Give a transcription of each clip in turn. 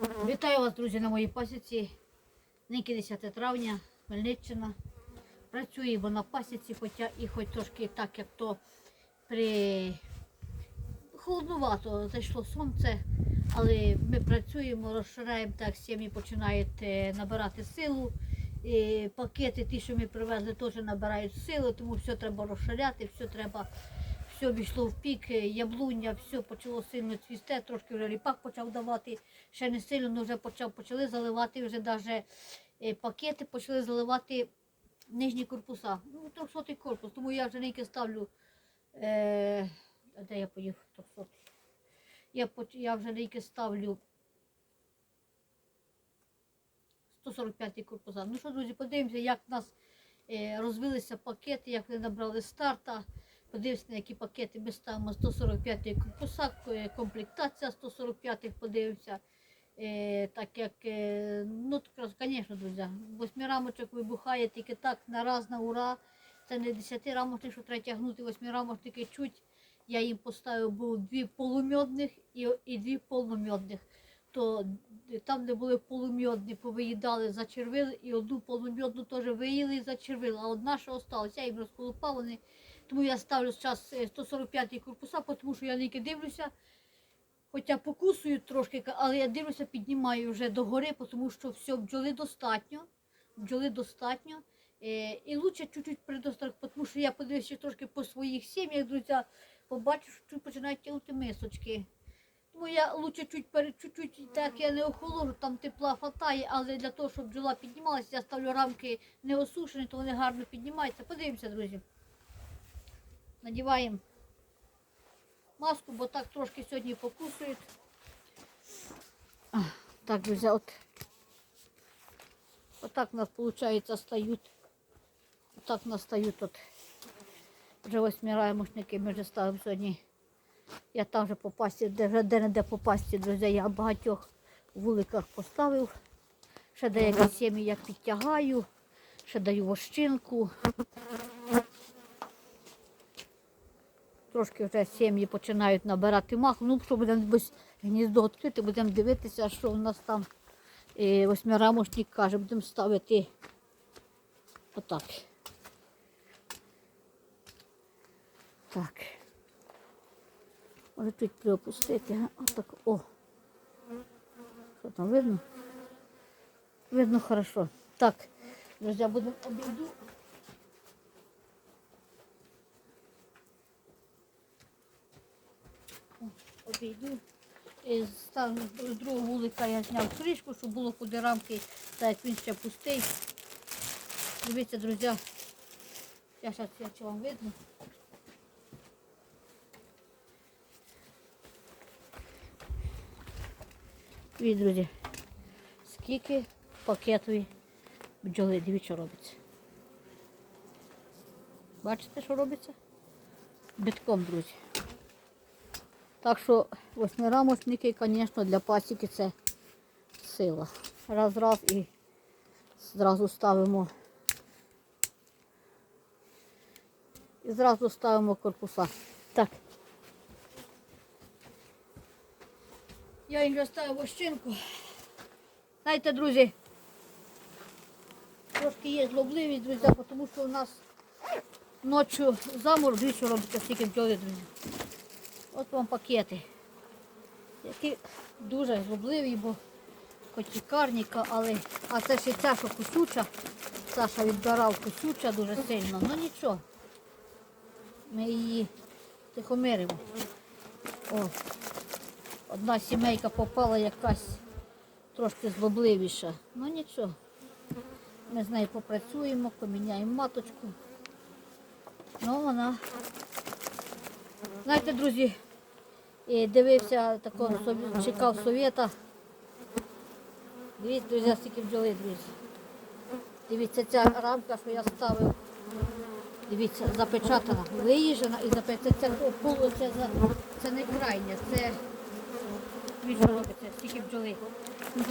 Вітаю вас, друзі, на моїй пасіці. Нині 10 травня, Хмельниччина. Працюємо на пасіці, хоча і хоч трошки так, як то при холоднувато зайшло сонце, але ми працюємо, розширяємо так, сім'ї починають е, набирати силу. І пакети, ті, що ми привезли, теж набирають сили, тому все треба розширяти, все треба, все війшло в пік, е, яблуня, все почало сильно цвісти, трошки вже ріпак почав давати, ще не сильно, але вже почав, почали заливати вже навіть пакети, почали заливати нижні корпуса. Ну, 300 корпус, тому я вже нині ставлю. Е, а де я поїв 300? Я, я вже нині ставлю 145 корпуса. Ну що, друзі, подивимося, як в нас е, розвилися пакети, як вони набрали старта. Подивимося, на які пакети ми ставимо 145 корпуса, е, комплектація 145 подивимося. Е, так як, е, ну, звісно, друзі, восьми рамочок вибухає тільки так на раз, на ура. Це не 10 рамочник, що треба тягнути восьми рамочники чуть. Я їм поставив був дві полумьодних і, і дві повномьодних. То там, де були полумьодні, повиїдали, зачервили, і одну полумьодну теж виїли і зачервили, а одна ще осталась. Я їм розколупав вони. Тому я ставлю зараз 145-й корпуса, тому що я тільки дивлюся. Хоча покусую трошки, але я дивлюся, піднімаю вже догори, тому що все, бджоли достатньо. Бджоли достатньо. Е, і лучше чуть-чуть предострах, тому що я подивився трошки по своїх сім'ях, друзі, побачу, що починають тягнути мисочки. Тому я лучше чуть перед чуть-чуть, так я не охолоджу, там тепла хватає, але для того, щоб бджола піднімалася, я ставлю рамки не осушені, то вони гарно піднімаються. Подивимося, друзі. Надіваємо маску, бо так трошки сьогодні покусують. Так, друзі, от. Отак у нас, виходить, стають. Отак у нас стають от. Вже восьмирамошники ми вже ставимо сьогодні. Я там вже по пасті, де вже де-не-де по пасті, друзі, я багатьох вуликах поставив. Ще деякі сім'ї я підтягаю, ще даю вощинку. Трошки вже сім'ї починають набирати мах. Ну, що будемо гніздо відкрити, будемо дивитися, що у нас там е, восьмирамошник каже, будемо ставити отак. Так. Може тут приопустити. Отак. О. Що там видно? Видно хорошо. Так, друзі, будемо обійду. О, Обійду. І з другого вулика я зняв кришку, щоб було куди рамки, так як він ще пустий. Дивіться, друзі. Я зараз я чи вам видно. Дивіться, друзі, скільки пакетові бджоли, дивіться, що робиться. Бачите, що робиться? Битком, друзі. Так що восьмирамочники, звісно, для пасіки це сила. Раз-раз і зразу ставимо. І зразу ставимо корпуса. Так. Я їм розставив вощинку. Знаєте, друзі, трошки є злобливість, друзі, тому що у нас ночі замор, робиться стільки бджоли, друзі. От вам пакети. Які дуже злобливі, бо хоч і але а це ще ця, що кусюча. Саша відбирав кусюча дуже сильно. Ну нічого. Ми її тихомиримо. О, одна сімейка попала якась трошки злобливіша. Ну нічого. Ми з нею попрацюємо, поміняємо маточку. Ну вона. Знаєте, друзі, і дивився такого, чекав совєта. Дивіться, друзі, стільки бджоли, друзі. Дивіться, ця рамка, що я ставив. Дивіться, запечатана, виїжджена і запечатана. Це, це, це, це не крайня, це Дивіться, що робиться, стільки бджоли. Ну,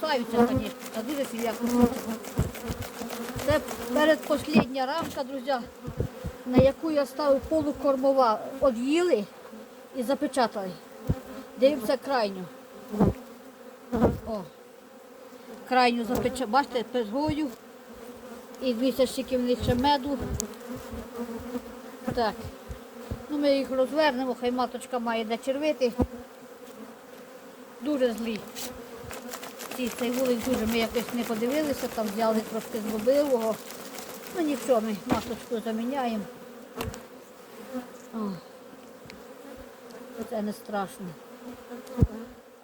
Кусаються, звісно, та дуже сім'я. Це передпослідня рамка, друзі, на яку я ставив полукормова. Од'їли і запечатали. Дивимося крайню. О. Крайню запече, бачите, пергою. І дивіться, скільки в меду. Так. Ну, ми їх розвернемо, хай маточка має де червити. Дуже злі. Ці, цей вулик дуже ми якось не подивилися, там взяли трошки зробилого. Ну нічого, ми маточку заміняємо. О. Це не страшно.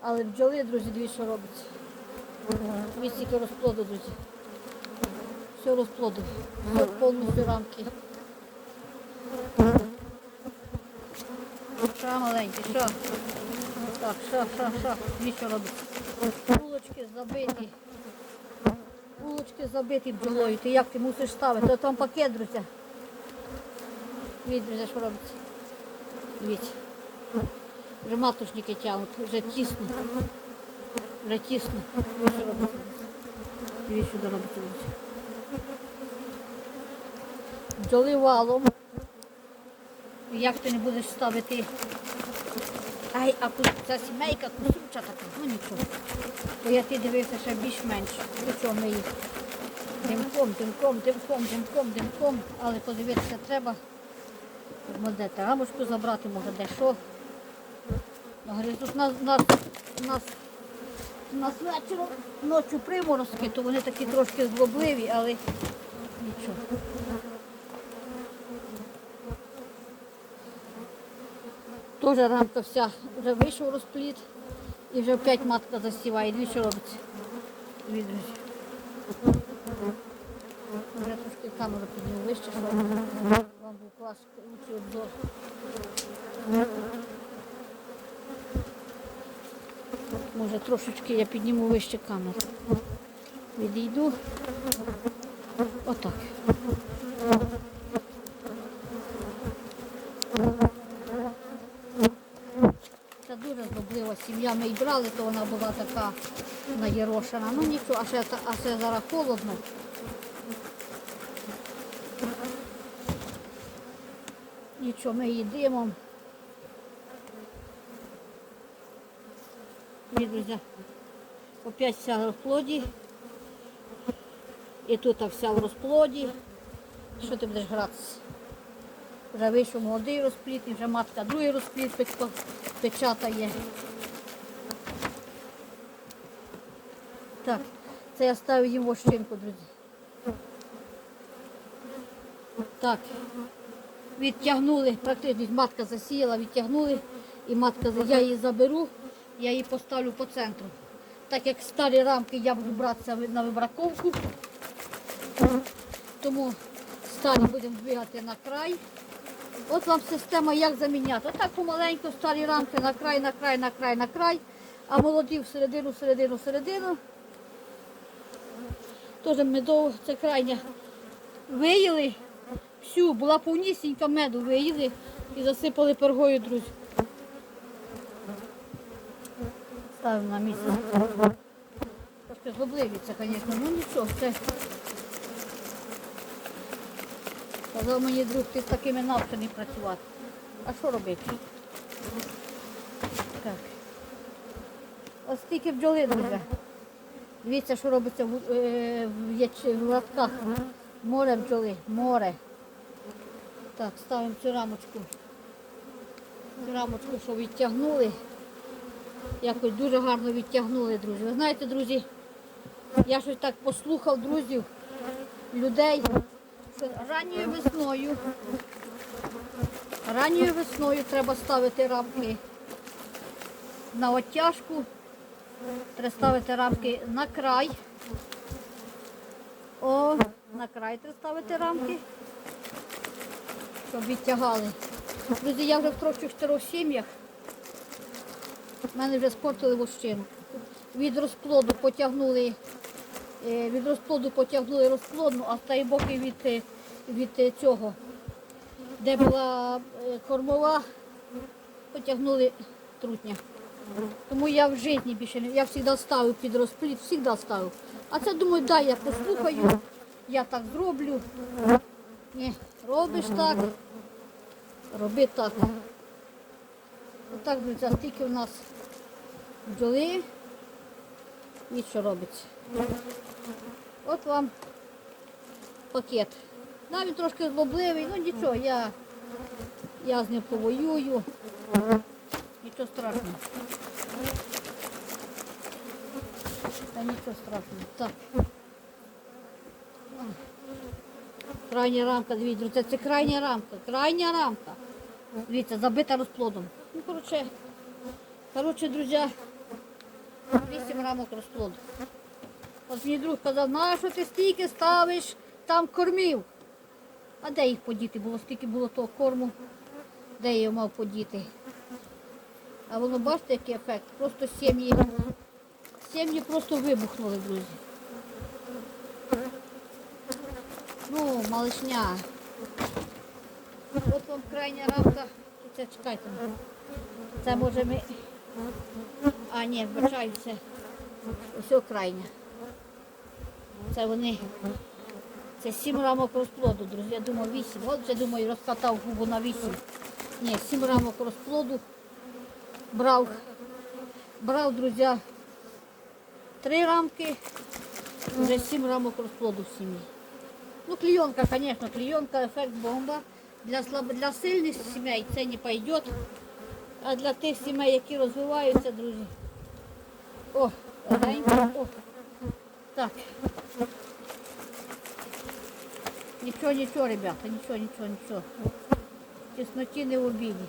Але бджоли, друзі, дві що робиться. Дві стільки розплоду, друзі. Все розплоду. Повністю рамки. Що маленькі, що? Так, що, що, що? Дві що робиться. Булочки забиті. Булочки забиті бджолою. Ти як ти мусиш ставити? То там пакет, друзі. Дивіться, друзі, що робиться. Дивіться. Вже матушники тягнуть, вже тісно. Вже тісно. Дивіться, робиться. друзі. Бджоли валом. Як ти не будеш ставити? Ай, а ця сімейка кусуча така, ну нічого. Бо я ти дивився ще більш-менш. До чого ми їх димком, димком, димком, димком, димком. Але подивитися треба. Може, де та рамочку забрати, може де що. Говорю, тут нас, нас, нас, нас вечором ночі приморозки, то вони такі трошки злобливі, але нічого. Теж рамка вся вже вийшов розпліт і вже опять матка засіває. Дві що робиться. Друзі. Вже трошки камеру підняв вище, щоб вам був клас лучший обзор. Може трошечки я підніму вище камеру. Відійду. Отак. Це дуже зроблива сім'я. Ми і брали, то вона була така наєрошена. Ну нічого, а ще, а ще зараз холодно. Нічого, ми її Ні, друзі, опять вся в розплоді. І тут вся в розплоді. Що ти будеш гратися? Вже вийшов молодий розпліт, і вже матка другий розпліт печатає. Так, це я ставлю їм вощинку, друзі. Так, відтягнули, практично матка засіяла, відтягнули, і матка, я її заберу, я її поставлю по центру. Так як старі рамки я буду братися на вибраковку, тому старі будемо двигати на край. От вам система як заміняти. Отак помаленьку старі рамки на край, на край, на край, на край, а молоді в середину, середину, середину. Теж медово, це крайня. Виїли, всю, була повнісінька меду, виїли і засипали пергою, друзі. Ставимо на місце. Трошки злобливі це, звісно, ну нічого, це. Казав мені друг, ти з такими навчений працювати. А що робити? Так. Ось стільки бджоли, друзі. Дивіться, що робиться в, е, в, в латках. Море бджоли, море. Так, ставимо цю рамочку. Цю рамочку, що відтягнули. Якось дуже гарно відтягнули, друзі. Ви знаєте, друзі, я щось так послухав друзів, людей, ранньою весною, ранньою весною треба ставити рамки на оттяжку, треба ставити рамки на край. О, на край треба ставити рамки, щоб відтягали. Друзі, я вже в трьох чотирьох сім'ях. Мене вже спортили вощину. Від розплоду потягнули, е, від розплоду потягнули розплодну, а з тієї боки від, е, від е, цього, де була кормова, потягнули трутня. Тому я в житті більше не я завжди ставив під розплід, завжди ставив. А це думаю, дай я послухаю, я так зроблю. Ні, робиш так, роби так. Отак, друзі, стільки у нас бджоли. Від що робиться. От вам пакет. Навіть трошки злобливий, ну нічого, я, я з ним повоюю. Нічого страшного. Та нічого страшного. Так. Крайня рамка, дивіться, це, це крайня рамка, крайня рамка. Дивіться, забита розплодом. Ну, коротше, коротше, друзі, вісім рамок розплоду. От мій друг казав, нащо ти стільки ставиш там кормів? А де їх подіти було? Скільки було того корму, де я мав подіти? А воно бачите, який ефект? Просто сім'ї. Сім'ї просто вибухнули, друзі. Ну, малышня. От вам крайня рамка. Це чекайте. Це може ми. А, ні, вбачаю, це ось крайня. Це вони. Це сім рамок розплоду, друзі. Я думав вісім. От вже думаю, розкатав губу на вісім. Ні, сім рамок розплоду. Брав. Брав, друзі, три рамки, вже сім рамок розплоду в сім'ї. Ну, клейонка, звісно, клейонка, ефект бомба. Для, слаб... для сильних сімей це не пойде. А для тих сімей, які розвиваються, друзі. О, легенько, о. Так. Нічого, нічого, ребята, нічого, нічого, нічого. Тісноті не в обіді.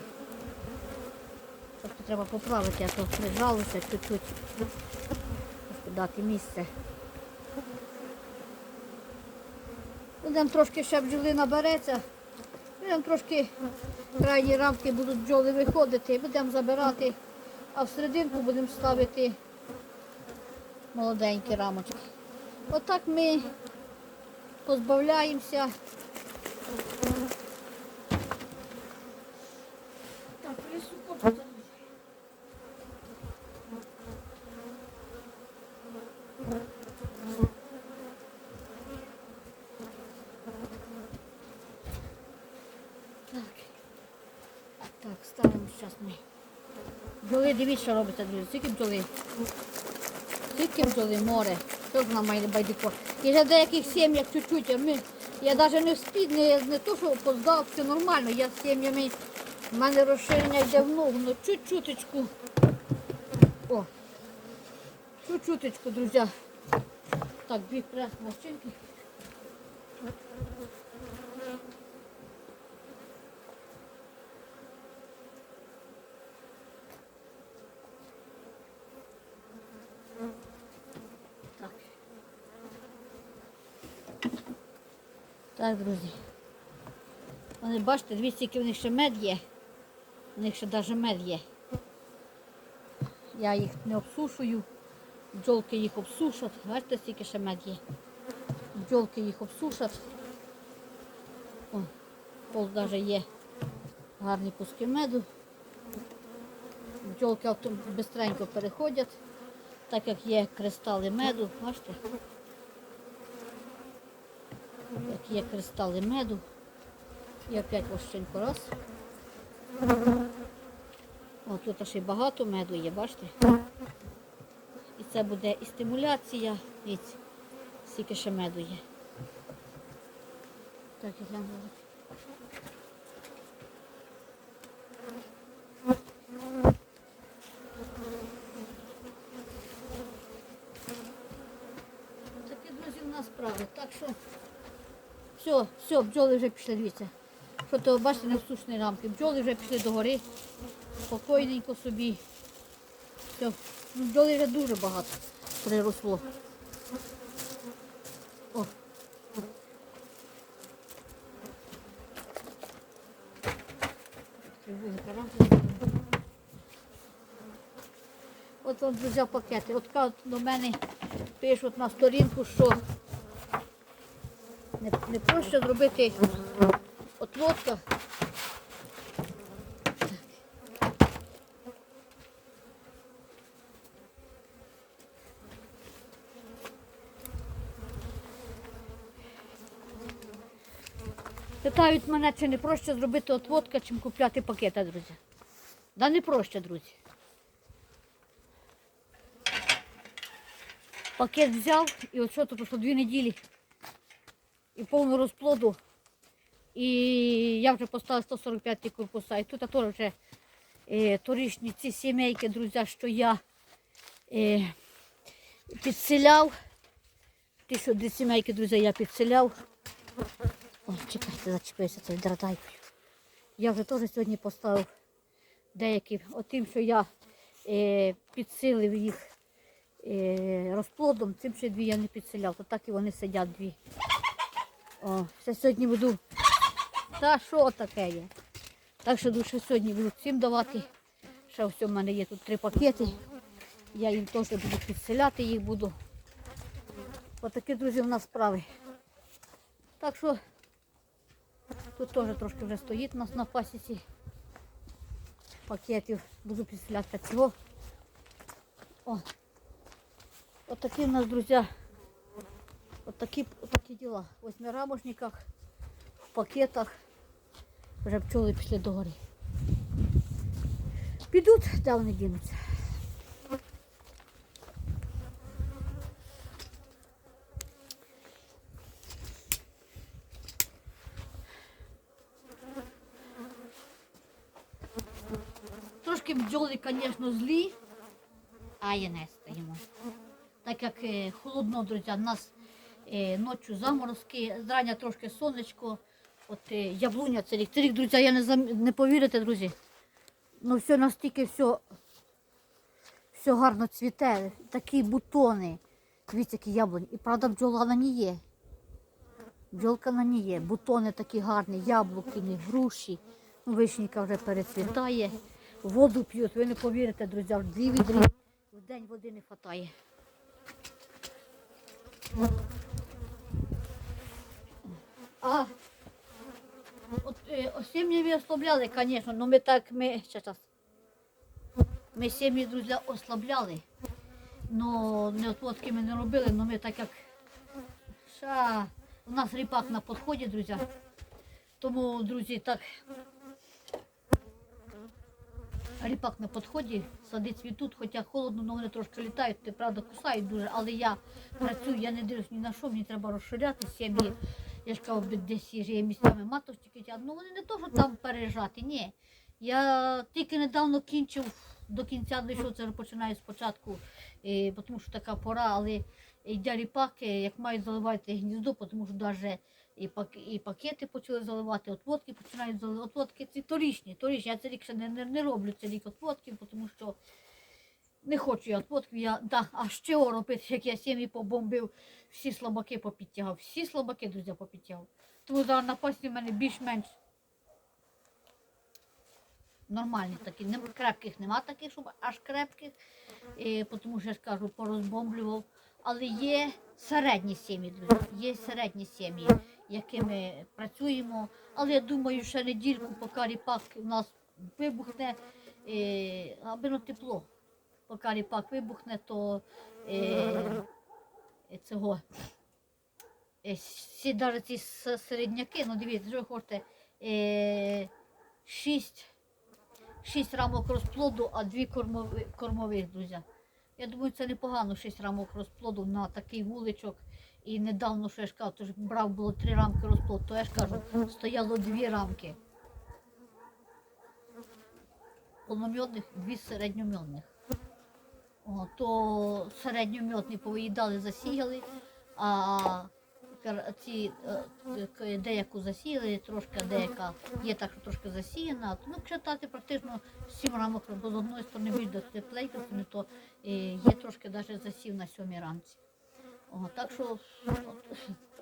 Треба поправити, а то прижалося чуть-чуть. Дати місце. Будемо трошки ще бджоли набереться. Будемо трошки крайні рамки будуть бджоли виходити, будемо забирати, а в серединку будемо ставити молоденькі рамочки. Отак ми позбавляємося. Так, ставимо зараз ми. Бджоли, дивіться, що робиться, друзі. Скільки бджоли? Скільки взяли море. Що ж нам має байдико? І для деяких сім'ях чуть-чуть, а ми, я навіть не встиг, не, не то, що поздав, все нормально. Я з сім'ями, в мене розширення йде в ногу, ну чуть-чуточку. О, чуть-чуточку, друзі. Так, біг прес машинки. Так, друзі. Вони бачите, дивіться, який в них ще мед є. У них ще навіть мед є. Я їх не обсушую. Бджолки їх обсушать. Бачите, скільки ще мед є. Бджолки їх обсушать. О, пол навіть є гарні куски меду. Бджолки швидко переходять, так як є кристали меду, бачите? Як є кристали меду. І опять вощенько раз. О, тут ще й багато меду є, бачите? І це буде і стимуляція, і скільки ще меду є. Так, я гляну. Такі, друзі, у нас справи. Так що все, бджоли вже пішли, дивіться. Що то бачите, не в рамки. Бджоли вже пішли до гори. Спокійненько собі. Все. Ну, бджоли вже дуже багато приросло. О. От взяв пакети. От до мене пишуть на сторінку, що не, не проще зробити отводка. Питають мене, чи не проще зробити отводка, чим купляти пакети, друзі. Да не проще, друзі. Пакет взяв і от що то пройшло дві неділі. І повну розплоду. І я вже поставила 145 корпуса. І тут теж вже е, торішні ці сімейки, друзі, що я е, підселяв. Ті, що дві сімейки, друзі, я підселяв. Ой, чекайте, зачепився цією дратайкою. Я вже теж сьогодні поставив деякі, отим, що я е, підсилив їх е, розплодом, цим ще дві я не підселяв, то так і вони сидять дві. О, ще сьогодні буду. Та що таке є? Так що дуже сьогодні буду всім давати. Ще ось у мене є тут три пакети. Я їм теж буду підселяти, їх буду. Отакі, друзі, в нас справи. Так що тут теж трошки вже стоїть у нас на пасіці пакетів. Буду підселяти цього. О. Отакі в нас, друзі, отакі, отакі діла. Ось на рамошниках, в пакетах. Вже пчоли пішли до гори. Підуть, де вони дінуться. Трошки бджоли, звісно, злі, а я не стоїмо. Так як е, холодно, друзі, нас ночі заморозки, зрання трошки сонечко, от е, яблуня це рік. Друзі, я не, зам... не повірите, друзі. Ну все настільки все, все гарно цвіте, такі бутони. Дивіться, які яблуні. І правда, бджола на ній є. Бджолка на ній є. Бутони такі гарні, яблуки, груші. Ну, вишенька вже перецвітає. Воду п'ють. Ви не повірите, друзі, в дві відрі в день води не вистачає. А от е, сім'ї ви ослабляли, звісно, але ми так, ми, щас, ми сім'ї, друзі, ослабляли. Ну, не отводки ми не робили, але ми так як ша, у нас ріпак на підході, друзі. Тому, друзі, так. Ріпак на підході, сади цвітуть, хоча холодно, але вони трошки літають, ти правда кусають дуже, але я працюю, я не дивлюсь ні на що, мені треба розширяти сім'ї. Я ж кажу, десь є місцями маточки, тягну. ну вони не то, що там переїжджати, ні. Я тільки недавно кінчив, до кінця дійшов, це починаю спочатку, е, тому що така пора, але йде ріпаки, як мають заливати гніздо, тому що навіть і, і пакети почали заливати, отводки починають заливати. Отводки ці торічні, торічні. Я це рік ще не, не, не роблю це рік отводків, тому що не хочу я отводків. Я, да, а ще робити, як я сім'ї побомбив, всі слабаки попідтягав, всі слабаки, друзі, попідтягав. Тому зараз на пасі в мене більш-менш нормальні такі, не, крепких нема таких, щоб аж крепких, е, тому що я ж кажу, порозбомблював. Але є середні сім'ї, друзі, є середні сім'ї, якими працюємо. Але я думаю, ще недільку, поки ріпак у нас вибухне, е, аби ну тепло. Поки ріпак вибухне, то е, е, цього. Е, всі навіть ці середняки, ну дивіться, що ви хочете, е, шість, шість рамок розплоду, а дві кормови, кормових, друзі. Я думаю, це непогано 6 рамок розплоду на такий вуличок. І недавно, що я ж кажу, то ж брав було 3 рамки розплоду, то я ж кажу, стояло 2 рамки. Повномьодних, дві середньомьодних. О, то середньомьодні повиїдали, засіяли, а ці е, деяку засіяли, трошки деяка є так, що трошки засіяна. Ну, читати практично 7 рамок, бо з одної сторони більш тепленько, то е, є трошки навіть засів на сьомій рамці. О, так що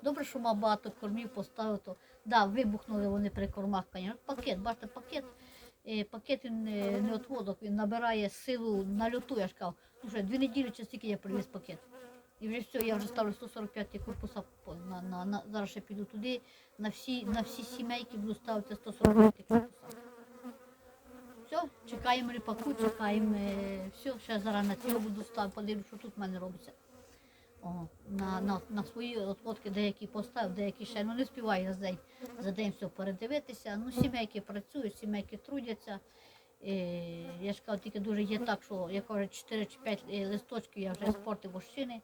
добре, що мав багато кормів поставив, то да, вибухнули вони при кормах. Пакет, бачите, пакет. Е, Пакет він е, не отводок, він набирає силу на люту, я ж. Ну що, дві неділі чи стільки я привіз пакет. І вже все, я вже ставлю 145 корпуса на, на, на, зараз ще піду туди, на всі, на всі сімейки буду ставити 145 корпуса. Все, чекаємо ріпаку, чекаємо е, все, ще зараз на цього буду ставити, подивлюсь, що тут в мене робиться. На, на, на свої отводки деякі поставив, деякі ще ну не співаю я за день, за день все передивитися. Ну, сімейки працюють, сімейки трудяться. Е, я ж кажу, тільки дуже є так, що я кажу, 4 чи 5 листочків я вже спортив вощини.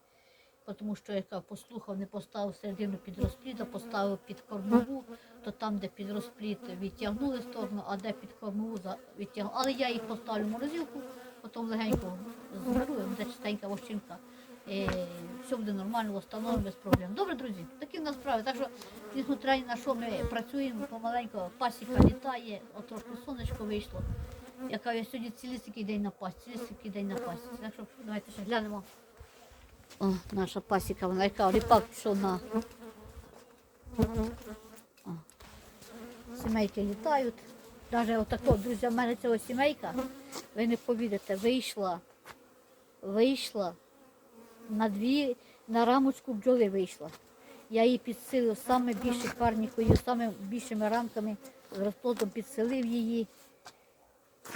тому що яка послухав, не поставив середину під розпліт, а поставив під кормову, то там, де під розпліт відтягнули сторону, а де під кормову відтягнули. Але я їх поставлю в морозилку, потім легенько зберу, де чистенька вощинка. І все буде нормально, встановлено без проблем. Добре, друзі, такі в нас справи. Так що, несмотря ні на що ми працюємо, помаленько пасіка літає, от трошки сонечко вийшло. Яка я сьогодні цілісінький день на пасі, цілісінький день на пасі. Так що давайте ще глянемо. О, наша пасіка, вона яка ріпак пішов на. Сімейки літають. Навіть отако, друзі, в мене цього сімейка, ви не повірите, вийшла, вийшла на дві, на рамочку бджоли вийшла. Я її підсилив саме більше карнікою, саме більшими рамками, розплодом підсилив її.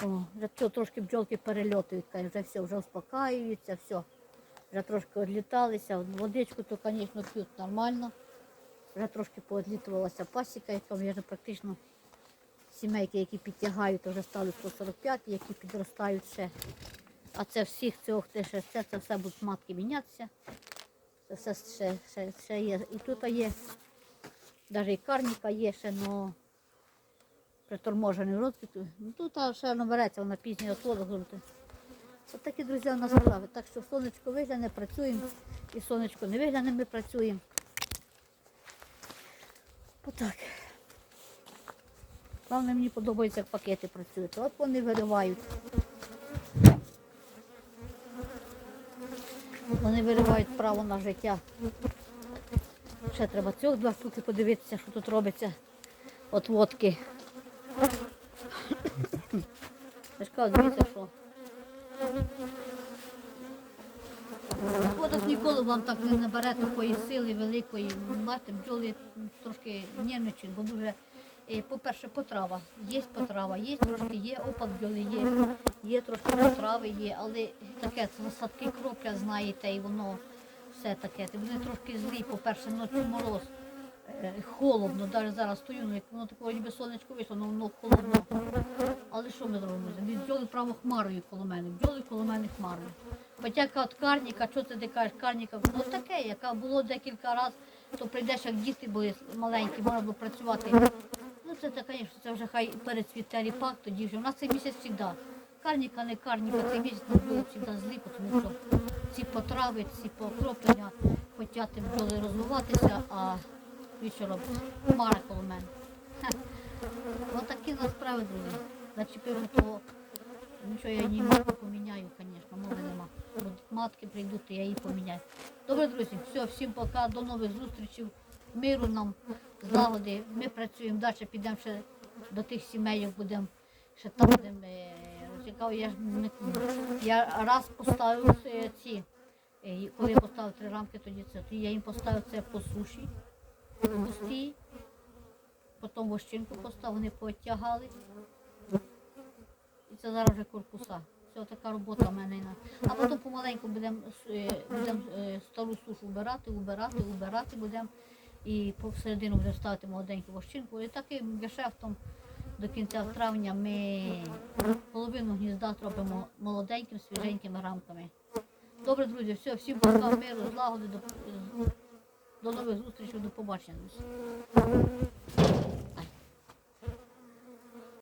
О, вже все, трошки бджолки перельотують, вже все, вже успокаюються, все. Вже трошки відліталися, водичку то, звісно, п'ють нормально. Вже трошки поодлітувалася пасіка, яка вже практично сімейки, які підтягають, вже стали 145, які підростають ще. А це всіх те ще це, це все будуть матки мінятися. Це все ще, ще, ще є. І тут є, навіть і карніка є ще, але приторможений розвиток. Ну, тут ще набереться, вона пізній отводок. Ось такі, друзі, у нас справи. Так що сонечко вигляне, працюємо, і сонечко не вигляне, ми працюємо. Отак. Головне, мені подобається, як пакети працюють. От вони виривають. Вони виривають право на життя. Ще треба цих два штуки подивитися, що тут робиться. От водки. Я дивіться, що. Водок ніколи вам так не набере такої сили великої. Бачите, бджоли трошки нервничають, бо дуже, по-перше, потрава. Є потрава, є трошки, є опад бджоли, є, є трошки потрави, є, але таке садки кропля, знаєте, і воно все таке. Вони трошки злі, по-перше, ночі мороз. е, Холодно, навіть зараз стою, ну як воно такого ніби сонечко вийшло, але воно холодно. Але що ми зробимо? Від бджоли право хмарою коло мене, бджоли коло мене хмарою. Хоча яка от карніка, що ти кажеш, карніка, ну таке, яка було декілька разів, то прийдеш, як діти були маленькі, можна було працювати. Це, це, звісно, це вже хай перецвіте ріпак, тоді вже. У нас цей місяць завжди. Карніка, не карніка, цей місяць не було завжди злі, тому що ці потрави, ці покроплення хочуть бджоли розвиватися, а робите? Хмара коло мене. Отакі нас справи, друзі. Зачепив того. Нічого я її матку поміняю, звісно, мови нема. Матки прийдуть, я її поміняю. Добре, друзі, все, всім пока, до нових зустрічей. Миру нам, злагоди. Ми працюємо далі, підемо ще до тих сімей, будемо ще там будемо. е, Цікаво, я ж не я раз поставив е, ці. е, Коли я поставив три рамки, тоді це, то я їм поставив це по суші, пусті, потім вощинку поставив, вони потягали. І це зараз вже корпуса. Все така робота в мене. А потім помаленьку будемо будем, стару сушу вбирати, вбирати, вбирати будемо. І посередину вже ставити молоденьку вощинку. І таким гешефтом до кінця травня ми половину гнізда зробимо молоденьким, свіженькими рамками. Добре, друзі, все, всім пока, миру, злагоди, до, до нових зустрічей, до побачення.